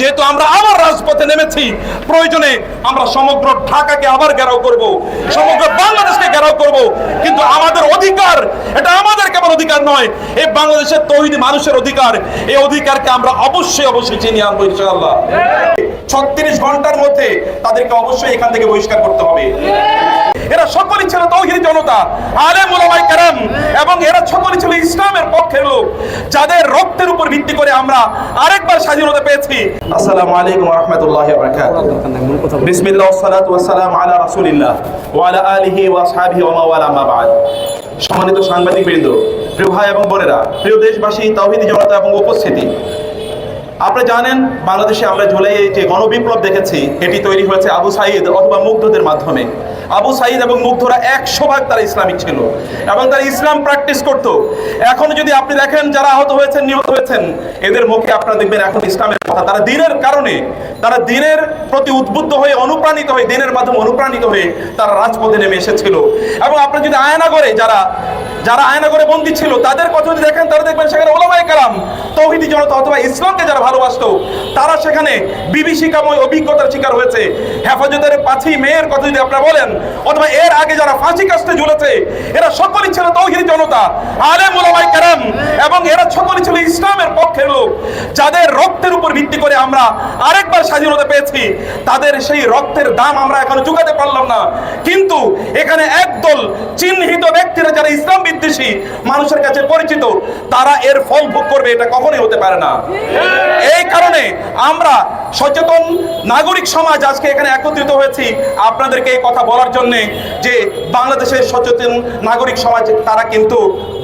যেহেতু আমরা আবার রাজপথে নেমেছি, প্রয়োজনে আমরা সমগ্র ঢাকাকে আবার ঘেরাও করব, সমগ্র বাংলাদেশকে ঘেরাও করব। কিন্তু আমাদের অধিকার, এটা আমাদের কেবল অধিকার নয়, এই বাংলাদেশের তৌহিদি মানুষের অধিকার, এই অধিকারকে আমরা অবশ্যই অবশ্যই চিনিয়ে আনব ইনশাআল্লাহ। ছত্রিশ ঘণ্টার মধ্যে তাদেরকে অবশ্যই এখান থেকে বহিষ্কার করতে হবে। এরা সকলই ছিল তৌহিদি জনতা, আলেম ওলামাই কেরাম, এবং এরা সকলই ছিল ইসলামের পক্ষের লোক, যাদের রক্তের উপর ভিত্তি করে আমরা আরেকবার স্বাধীনতা পেয়েছি। আসসালামু আলাইকুম রাহমাতুল্লাহি বিসমিল্লাহ আলা আলা সম্মানিত সাংবাদিকবৃন্দ, প্রিয় ভাই এবং বোনেরা, প্রিয় দেশবাসী, তৌহিদি জনতা এবং উপস্থিতি। আপনি জানেন, বাংলাদেশে আমরা জুলাইয়ে যে গণবিপ্লব দেখেছি, এটি তৈরি হয়েছে আবু সাইদ অথবা মুগ্ধদের মাধ্যমে। আবু সাইদ এবং মুগ্ধরা একশো ভাগ তারা ইসলামিক ছিল এবং তারা ইসলাম প্র্যাকটিস করত। এখন যদি আপনি দেখেন যারা আহত হয়েছেন, নিহত হয়েছেন, এদের মুখে আপনারা দেখবেন এখন ইসলামের কথা। তারা দিনের কারণে তারা দিনের প্রতি উদ্বুদ্ধ হয়ে, অনুপ্রাণিত হয়ে, দিনের মাধ্যমে অনুপ্রাণিত হয়ে তারা রাজপথে নেমে এসেছিল। এবং আপনি যদি আয়নাগরে যারা যারা আয়নাগরে বন্দী ছিল, তাদের কথা যদি দেখেন, তারা দেখবেন সেখানে ওলামায়ে কালাম তৌহিদি জনতা অথবা ইসলামকে যারা ভালোবাসতো, তারা সেখানে বিভীষিকাময় অভিজ্ঞতার শিকার হয়েছে। হেফাজতের পাঁচই মেয়ের কথা যদি আপনারা বলেন, অথবা এর আগে যারা ফাঁসি কাস্তে ঝুলেছে, এরা সকলই ছিল তৌহিদি জনতা, আলেম ওলামায়ে কালাম এবং এরা সকলই ছিল ইসলামের পক্ষের লোক। যাদের রক্তের উপর ভিত্তি করে আমরা আরেকবার স্বাধীনতা পেয়েছি, তাদের সেই রক্তের দাম আমরা এখনও চুকাতে পারলাম না। কিন্তু এখানে একদল চিহ্নিত ব্যক্তিরা যারা ইসলাম বিদ্বেষী, মানুষের কাছে পরিচিত, তারা এর ফল ভোগ করবে, এটা কখনোই হতে পারে না। এই কারণে আমরা সচেতন নাগরিক সমাজ আজকে এখানে একত্রিত হয়েছি। আপনাদেরকে এই কথা বলার জন্য যে বাংলাদেশের সচেতন নাগরিক সমাজ, তারা কিন্তু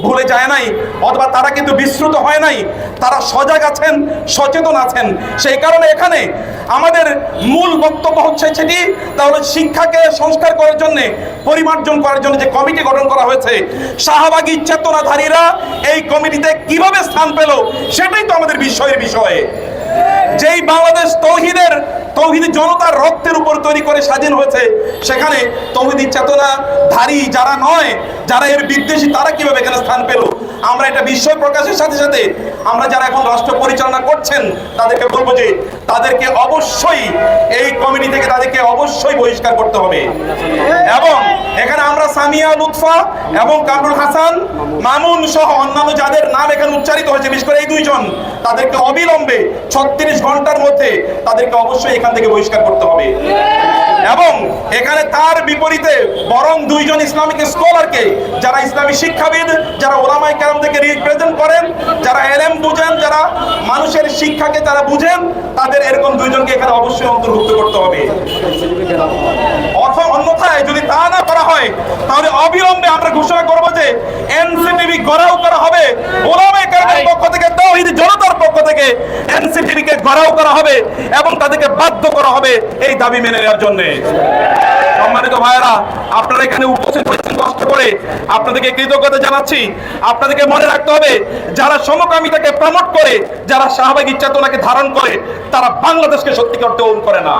ভুলে যায় নাই, অথবা তারা কিন্তু বিস্মৃত হয় নাই, তারা সজাগ আছেন সচেতন আছেন। সেই কারণে এখানে আমাদের মূল বক্তব্য হচ্ছে সেটি, তাহলে শিক্ষাকে সংস্কার করার জন্য, পরিমার্জন করার জন্য যে কমিটি গঠন করা হয়েছে, শাহবাগী চেতনাধারীরা এই কমিটিতে কীভাবে স্থান পেল, সেটাই তো আমাদের বিষয়ের বিষয়ে। যেই বাংলাদেশ তৌহিদের, তৌহিদি জনতার রক্তের উপর তৈরি করে স্বাধীন হয়েছে, সেখানে তৌহিদি চেতনাধারী যারা নয়, যারা এর বিদ্বেষী, তারা কীভাবে এখানে স্থান পেল? আমরা এটা বিস্ময় প্রকাশের সাথে সাথে আমরা যারা এখন রাষ্ট্র পরিচালনা করছেন, তাদেরকে বলব যে তাদেরকে অবশ্যই এই কমিটি থেকে তাদেরকে অবশ্যই বহিষ্কার করতে হবে। এবং এখানে আমরা সামিয়া, লুৎফা এবং কামরুল হাসান, মামুন সহ অন্যান্য যাদের নাম এখানে উচ্চারিত হয়েছে, বিশেষ করে এই দুইজন, তাদেরকে অবিলম্বে ছত্রিশ ঘণ্টার মধ্যে তাদেরকে অবশ্যই এখান থেকে বহিষ্কার করতে হবে। এবং এখানে তার বিপরীতে বরং দুইজন ইসলামিক স্কলারকে, যারা ইসলামী শিক্ষাবিদ, যারা ওলামাই কেরাম থেকে রিপ্রেজেন্ট করেন যারা এলএম বুঝেন যারা মানুষের শিক্ষাকে তারা বুঝেন, তাদের এরকম দুইজনকে এখানে অবশ্যই অন্তর্ভুক্ত করতে হবে। অথবা অন্যথায় যদি তা না করা হয় তাহলে অবিলম্বে আমরা ঘোষণা করব যে এনসিটিভি গড়াও করা হবে। পক্ষ থেকে তৌহিদ জনতার পক্ষ থেকে গড়াও করা হবে এবং তাদেরকে বাধ্য করা হবে এই দাবি মেনে নেওয়ার জন্য। সম্মানিত ভাইয়েরা আপনারা এখানে উপস্থিত হয়েছেন কষ্ট করে। আপনাদেরকে কৃতজ্ঞতা জানাচ্ছি। আপনাদেরকে মনে রাখতে হবে যারা সমকামিতাকে প্রমোট করে যারা শাহবাগী চেতনাকে ধারণ করে তারা বাংলাদেশকে সত্যি করতে ওন করে না।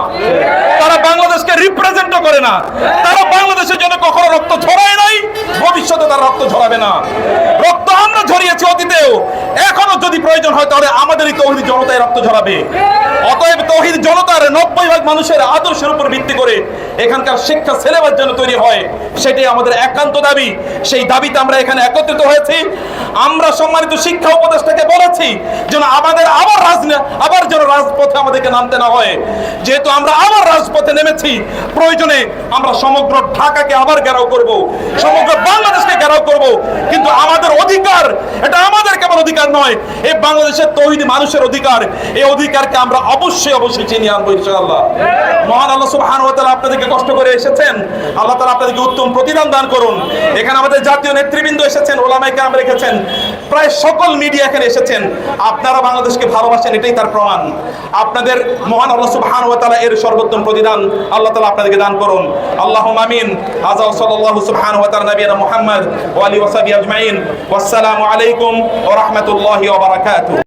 তারা বাংলাদেশকে রিপ্রেজেন্টও করে না। তারা বাংলাদেশের জন্য কখনো রক্ত ঝরায় নাই, ভবিষ্যতে তার রক্ত ঝরাবে না। রক্ত আমরা ঝরিয়েছি অতীতেও। এখনও যদি প্রয়োজন হয় তাহলে আমাদেরই তহিদ জনতায় রক্ত ঝরাবে। অতএব তহিদ জনতার নব্বই ভাগ মানুষের আদর্শের উপর ভিত্তি করে এখানকার শিক্ষা সিলেবাস যেন তৈরি হয়, সেটাই আমাদের একান্ত দাবি। সেই দাবিতে আমরা এখানে একত্রিত হয়েছি। আমরা সম্মানিত শিক্ষা উপদেষ্টাকে বলেছি যেন আমাদের আবার রাজনীতি আবার যেন রাজপথে আমাদেরকে নামতে না হয়। যেহেতু আমরা আবার রাজপথে নেমেছি, প্রয়োজনে আমরা সমগ্র ঢাকাকে আবার ঘেরাও করব, সমগ্র বাংলাদেশকে ঘেরাও করব। কিন্তু আমাদের অধিকার, এটা আমাদের কেবল অধিকার নয় এই বাংলাদেশের তৌহিদি মানুষের অধিকার। এই অধিকারকে আমরা অবশ্যই অবশ্যই চিনি আনব ইনশাআল্লাহ। মহান আল্লাহ সুবহান ওয়া তাআলা আপনাদেরকে কষ্ট করে এসেছেন। আল্লাহ তাআলা আপনাদেরকে উত্তম প্রতিদান দান করুন। এখানে আমাদের জাতীয় নেতৃবৃন্দ এসেছেন, ওলামায়ে কেরাম রেখেছেন। প্রায় সকল মিডিয়া এখানে এসেছেন। আপনারা বাংলাদেশকে ভালোবাসেন, এটাই তার প্রমাণ। আপনাদের মহান আল্লাহ সুবহান ওয়া তাআলা এর সর্বোত্তম প্রতিদান, আল্লাহ তাআলা আপনাদেরকে দান করুন। আল্লাহুম আমিন। আযা সাল্লাল্লাহু সুবহানাহু ওয়া তাআলা নবিয়ানা মুহাম্মদ ওয়া আলিহি ওয়া সাহবিহি আজমাইন। ওয়াসসালামু আলাইকুম ওয়া রাহমাতুল্লাহি ওয়া বারাকাতুহু।